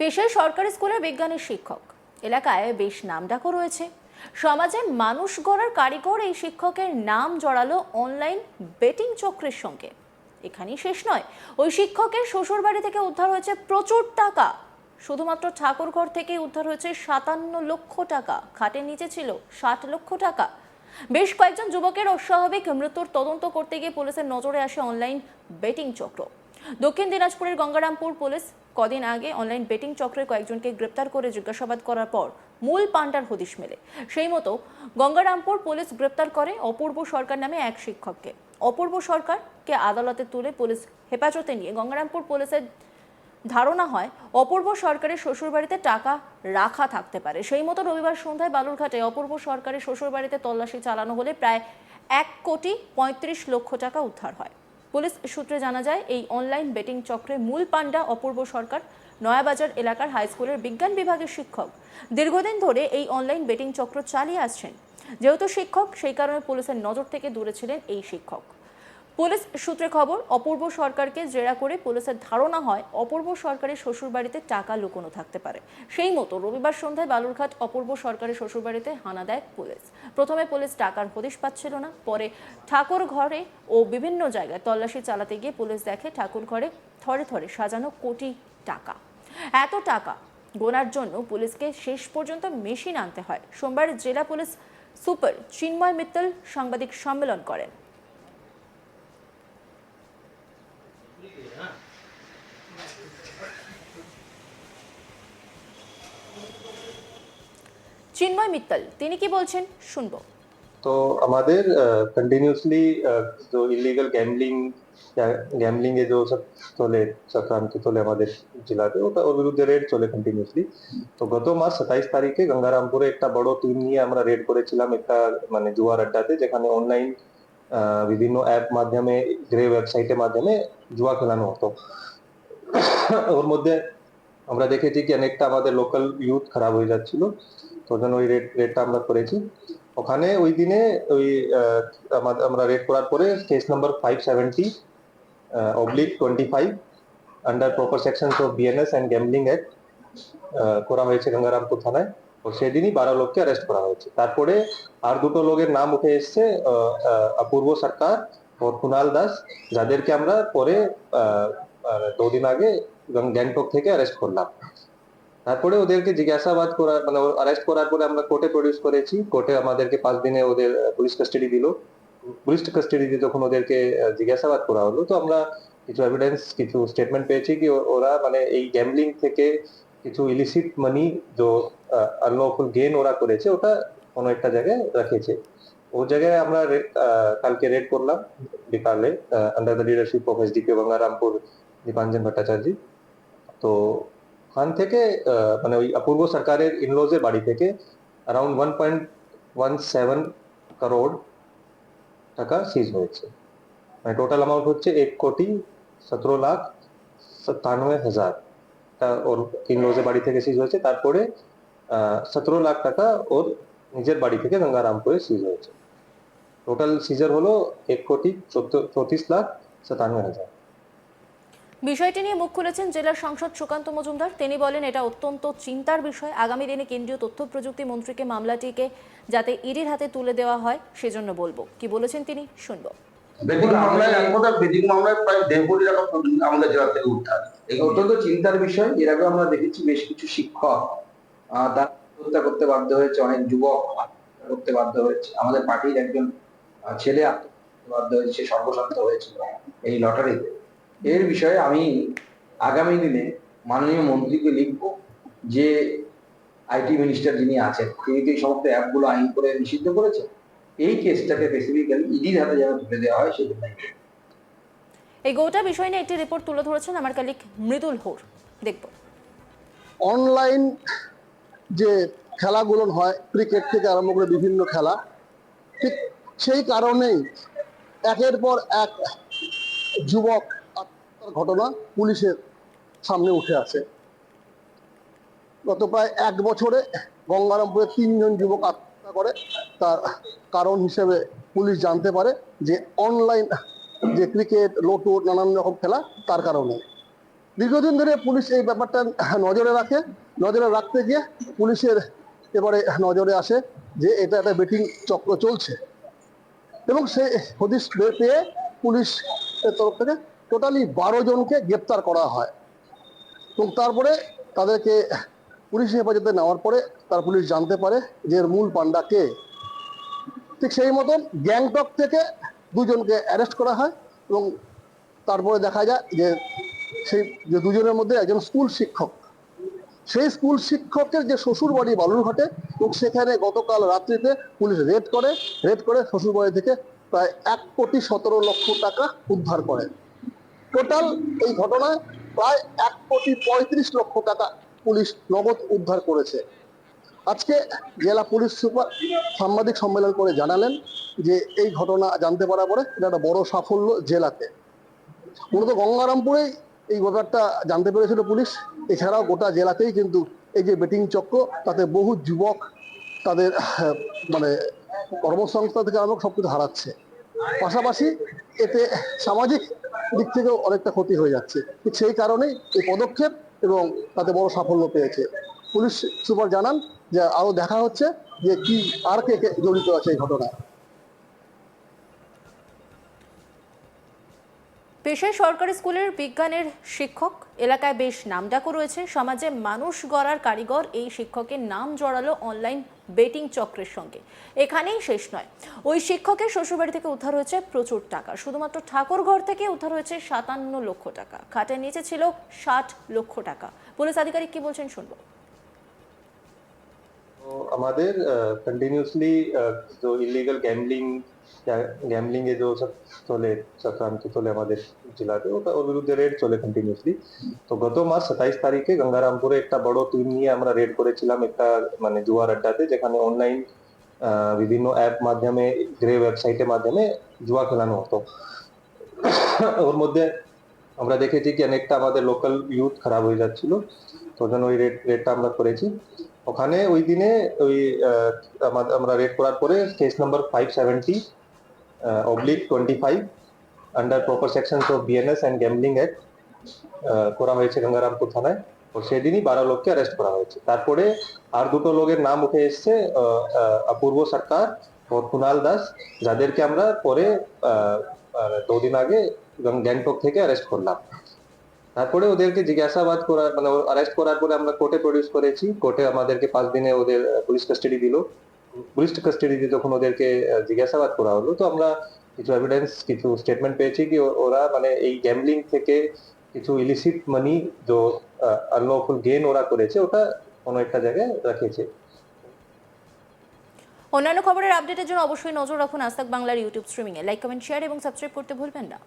পেশায় সরকারি স্কুলের বিজ্ঞানের শিক্ষক। এলাকায় বেশ নামডাকও রয়েছে। সমাজে মানুষ গড়ার কারিগর এই শিক্ষকের নাম জড়ালো অনলাইন বেটিং চক্রের সঙ্গে। এখানেই শেষ নয়, ওই শিক্ষকের শ্বশুরবাড়ি থেকে উদ্ধার হয়েছে প্রচুর টাকা। শুধুমাত্র ঠাকুরঘর থেকেই উদ্ধার হয়েছে সাতান্ন লক্ষ টাকা, খাটের নিচে ছিল ষাট লক্ষ টাকা। বেশ কয়েকজন যুবকের অস্বাভাবিক মৃত্যুর তদন্ত করতে গিয়ে পুলিশের নজরে আসে অনলাইন বেটিং চক্র। দক্ষিণ দিনাজপুরের গঙ্গারামপুর পুলিশ কদিন আগে অনলাইন বেটিং চক্রের কয়েকজনকে গ্রেপ্তার করে জিজ্ঞাসাবাদ করার পর মূল পান্ডার হদিশ মেলে। সেই মতো গঙ্গারামপুর পুলিশ গ্রেপ্তার করে অপূর্ব সরকার নামে এক শিক্ষককে। অপূর্ব সরকারকে আদালতে তুলে পুলিশ হেফাজতে নিয়ে গঙ্গারামপুর পুলিশের ধারণা হয়, অপূর্ব সরকারের শ্বশুরবাড়িতে টাকা রাখা থাকতে পারে। সেই মতো রবিবার সন্ধ্যায় বালুরঘাটে অপূর্ব সরকারের শ্বশুরবাড়িতে তল্লাশি চালানো হলে প্রায় এক কোটি পঁয়ত্রিশ লক্ষ টাকা উদ্ধার হয়। পুলিশ সূত্রে জানা যায়, এই অনলাইন বেটিং চক্রে মূল পাণ্ডা অপূর্ব সরকার, নয়াবাজার এলাকার হাইস্কুলের বিজ্ঞান বিভাগের শিক্ষক। দীর্ঘদিন ধরে এই অনলাইন বেটিং চক্র চালিয়ে আসছেন। যেহেতু শিক্ষক, সেই কারণে পুলিশের নজর থেকে দূরে ছিলেন এই শিক্ষক। পুলিশ সূত্রে খবর, অপূর্ব সরকারকে জেরা করে পুলিশের ধারণা হয়, অপূর্ব সরকারের শ্বশুরবাড়িতে টাকা লুকোনো থাকতে পারে। সেই মতো রবিবার সন্ধ্যায় বালুরঘাট অপূর্ব সরকারের শ্বশুরবাড়িতে হানা দেয় পুলিশ। প্রথমে পুলিশ টাকার হদিশ পাচ্ছিল না, পরে ঠাকুর ঘরে ও বিভিন্ন জায়গায় তল্লাশি চালাতে গিয়ে পুলিশ দেখে ঠাকুর ঘরে থরে থরে সাজানো কোটি টাকা। এত টাকা গোনার জন্য পুলিশকে শেষ পর্যন্ত মেশিন আনতে হয়। সোমবার জেলা পুলিশ সুপার চিন্ময় মিত্তল সাংবাদিক সম্মেলন করেন। চিন্ময় মিত্তল, তিনি কি বলছেন? শুনব। তো আমাদের কন্টিনিউসলি যে ইলিগাল গ্যামলিং গ্যামলিং এ যে সব চলে, চক্রান্ত চলে আমাদের জেলাতে, ওটা ওর বিরুদ্ধে রেড চলে কন্টিনিউসলি তো গত মাস সাতাইশ তারিখে গঙ্গারামপুরে একটা বড় টিম নিয়ে আমরা রেড করেছিলাম একটা মানে জুয়ার আড্ডাতে, যেখানে অনলাইন বিভিন্ন অ্যাপ মাধ্যমে গ্রে ওয়েবসাইটের মাধ্যমে জুয়া খেলানো হতো। ওর মধ্যে আমরা দেখেছি কি অনেকটা আমাদের লোকাল ইউথ খারাপ হয়ে যাচ্ছিল, তো জন্য ওই রেড রেডটা আমরা করেছি। ওখানে ওই দিনে ওই আমরা রেড করার পরে case number five seventy oblique twenty five under proper sections of BNS and gambling act করা হয়েছে গঙ্গারামপুর থানায়। ও সেদিনই বারো লোককে অ্যারেস্ট করা হয়েছে। তারপরে আর দুটো লোকের নাম উঠে এসছে অপূর্ব সরকার ও কুনাল দাস, যাদেরকে আমরা পরে দুদিন আগে গ্যাং- গ্যাংটক থেকে অ্যারেস্ট করলাম। তারপরে ওদেরকে জিজ্ঞাসাবাদ করার মানে অ্যারেস্ট করার পরে আমরা কোর্টে প্রডিউস করেছি। কোর্টে আমাদেরকে পাঁচ দিনে ওদের পুলিশ কাস্টাডি দিল। পুলিশ কাস্টাডিতে যখন ওদেরকে জিজ্ঞাসাবাদ করা হলো, তো আমরা কিছু এভিডেন্স কিছু স্টেটমেন্ট পেয়েছি কি ওরা মানে এই গ্যামলিং থেকে কিছু ইলিসিট মানি যে আনলফুল গেন ওরা করেছে, ওটা কোনো একটা জায়গায় রেখেছে। ও জায়গায় আমরা কালকে রেড করলাম, বিকালে under the leadership of SDP Gangarampur Dipanjan Bhattacharya তো ওখান থেকে আহ, মানে ওই অপূর্ব সরকারের ইনলজের বাড়ি থেকে around one point one seven crore টাকা সিজ হয়েছে মানে টোটাল অ্যামাউন্ট হচ্ছে এক কোটি সতেরো লাখ সাতানব্বই হাজার তা ওর ইনলজের বাড়ি থেকে সিজ হয়েছে তারপরে সতেরো লাখ টাকা ওর নিজের বাড়ি থেকে গঙ্গারামপুরে সিজ হয়েছে টোটাল সিজার হলো এক কোটি চৌত্রিশ লাখ সাতানব্বই হাজার বিষয়টি নিয়ে মুখ খুলেছেন জেলার সাংসদ সুকান্ত মজুমদার। তিনি বলেন, এটা অত্যন্ত চিন্তার বিষয়। আগামী দিনে কেন্দ্রীয় তথ্য প্রযুক্তি মন্ত্রীকে মামলাটিকে যাতে ইডির হাতে তুলে দেওয়া হয়, সেজন্য বলব। কি বলেছেন তিনি? শুনব। মামলায় এক কথা মামলায় প্রায় দেড় কোটি টাকা পর্যন্ত আমাদের জেলা থেকে উদ্ধার। এই অত্যন্ত চিন্তার বিষয়। এর আগে আমরা দেখেছি বেশ কিছু শিক্ষক তারা করতে বাধ্য হয়েছে, অনেক যুবক করতে বাধ্য হয়েছে। আমাদের পার্টির একজন ছেলে আত্মহত্যা বাধ্য হয়েছে সর্বশান্ত হয়েছিল এই লটারিতে। এর বিষয়ে আমি আগামী দিনে মাননীয় মন্ত্রীকে লিখব যে আইটি মিনিস্টার যিনি আছেন তিনি তো এই সমস্ত অ্যাপগুলো আইন করে নিষিদ্ধ করেছেন। এই কেসটাকে স্পেসিফিক্যালি ইডির হাতে যেন তুলে দেওয়া হয় সেজন্য এই গোটা বিষয় নিয়ে একটি রিপোর্ট তুলে ধরেছেন আমার কালিক মৃদুল হোর। দেখব। অনলাইন যে খেলাগুলো হয় ক্রিকেট থেকে আরম্ভ করে বিভিন্ন খেলা ঠিক সেই কারণেই একের পর এক যুবক আত্মহত্যার ঘটনা পুলিশের সামনে উঠে আসে। গত প্রায় এক বছরে গঙ্গারামপুরে তিনজন যুবক আত্মহত্যা করে। তার কারণ হিসেবে পুলিশ জানতে পারে যে অনলাইন যে ক্রিকেট লোটো নানান রকম খেলা তার কারণে। দীর্ঘদিন ধরে পুলিশ এই ব্যাপারটা নজরে রাখে। নজরে রাখতে গিয়ে পুলিশের এবারে নজরে আসে যে এটা একটা বেটিং চক্র চলছে। এবং সেই হদিশ পেয়ে পুলিশের তরফ থেকে টোটালি বারো জনকে গ্রেপ্তার করা হয়। এবং তারপরে তাদেরকে পুলিশ হেফাজতে নেওয়ার পরে তার পুলিশ জানতে পারে যে এর মূল পান্ডা কে। ঠিক সেই মতন গ্যাংটক থেকে দুজনকে অ্যারেস্ট করা হয় এবং তারপরে দেখা যায় যে সেই যে দুজনের মধ্যে একজন স্কুল শিক্ষক। সেই স্কুল শিক্ষকের যে শ্বশুর বাড়ি বালুরঘাটে এবং সেখানে গতকাল রাত্রিতে পুলিশ রেড করে রেড করে শ্বশুর বাড়ি থেকে প্রায় এক কোটি সতেরো লক্ষ টাকা উদ্ধার করে। টোটাল এই ঘটনায় প্রায় এক কোটি পঁয়ত্রিশ লক্ষ টাকা পুলিশ নগদ উদ্ধার করেছে। আজকে জেলা পুলিশ সুপার সাংবাদিক সম্মেলন করে জানালেন যে এই ঘটনা জানতে পারা পরে এটা একটা বড় সাফল্য জেলাতে। মূলত গঙ্গারামপুরেই এই ব্যাপারটা জানতে পেরেছিল পুলিশ। এছাড়াও গোটা জেলাতেই কিন্তু এই যে বেটিং চক্র, তাতে বহু যুবক তাদের মানে কর্মসংস্থান থেকে আরম্ভ সবকিছু হারাচ্ছে। পাশাপাশি এতে সামাজিক দিক থেকেও অনেকটা ক্ষতি হয়ে যাচ্ছে। ঠিক সেই কারণেই এই পদক্ষেপ এবং তাতে বড় সাফল্য পেয়েছে। পুলিশ সুপার জানান যে আরও দেখা হচ্ছে যে কি, আর কে কে জড়িত আছে এই ঘটনায়। পেশায় সরকারি স্কুলের বিজ্ঞানের শিক্ষক, এলাকায় বেশ নামডাকও রয়েছে। সমাজে মানুষ গড়ার কারিগর এই শিক্ষকের নাম জড়ালো অনলাইন বেটিং চক্রের সঙ্গে। এখানেই শেষ নয়। ওই শিক্ষকের শ্বশুরবাড়ি থেকে উদ্ধার হয়েছে প্রচুর টাকা। শুধুমাত্র ঠাকুরঘর থেকে উদ্ধার হয়েছে সাতান্ন লক্ষ টাকা। খাটের নিচে ছিল ষাট লক্ষ টাকা। পুলিশ আধিকারিক কি বলছেন শুনব। আমাদের কন্টিনিউসলি जो ইলিগাল গ্যাম্বলিং গ্যামলিং এ যে সব চলে, চক্রান্ত চলে আমাদের জেলাতে ওর বিরুদ্ধে রেড চলে কন্টিনিউসলি তো গত মাস সাতাইশ তারিখে গঙ্গারামপুরে একটা বড় টিম নিয়ে আমরা রেড করেছিলাম একটা মানে জুয়ার আড্ডাতে, যেখানে অনলাইন বিভিন্ন অ্যাপ মাধ্যমে গ্রে ওয়েবসাইটের মাধ্যমে জুয়া খেলানো হতো। ওর মধ্যে আমরা দেখেছি কি অনেকটা আমাদের লোকাল ইউথ খারাপ হয়ে যাচ্ছিল, তো জন্য ওই রেট রেটটা আমরা করেছি। ওখানে ওই দিনে ওই আমরা রেড করার পরে case number five seventy oblique twenty five under proper sections of BNS and gambling act করা হয়েছে গঙ্গারামপুর থানায়। তো সেদিনই বারো লোককে অ্যারেস্ট করা হয়েছে। তারপরে আর দুটো লোকের নাম উঠে এসছে অপূর্ব সরকার ও কুনাল দাস, যাদেরকে আমরা পরে দুদিন আগে গ্যাং- গ্যাংটক থেকে অ্যারেস্ট করলাম। তারপরে ওদেরকে জিজ্ঞাসাবাদ করার মানে অ্যারেস্ট করার পরে আমরা কোর্টে প্রডিউস করেছি। কোর্টে আমাদেরকে পাঁচ দিনে ওদের পুলিশ কাস্টাডি দিল। পুলিশ কাস্টাডিতে যখন ওদেরকে জিজ্ঞাসাবাদ করা হলো, তো আমরা কিছু এভিডেন্স কিছু স্টেটমেন্ট পেয়েছি কি ওরা মানে এই গ্যামলিং থেকে কিছু ইলিসিট মানি যে আনলফুল গেন ওরা করেছে, ওটা কোনো একটা জায়গায় রাখেছে অন্যান্য খবরের আপডেটের জন্য অবশ্যই নজর রাখুন আজ বাংলার ইউটিউব স্ট্রিমিংয়ে লাইক কমেন্ট শেয়ার এবং সাবস্ক্রাইব করতে ভুলবেন না।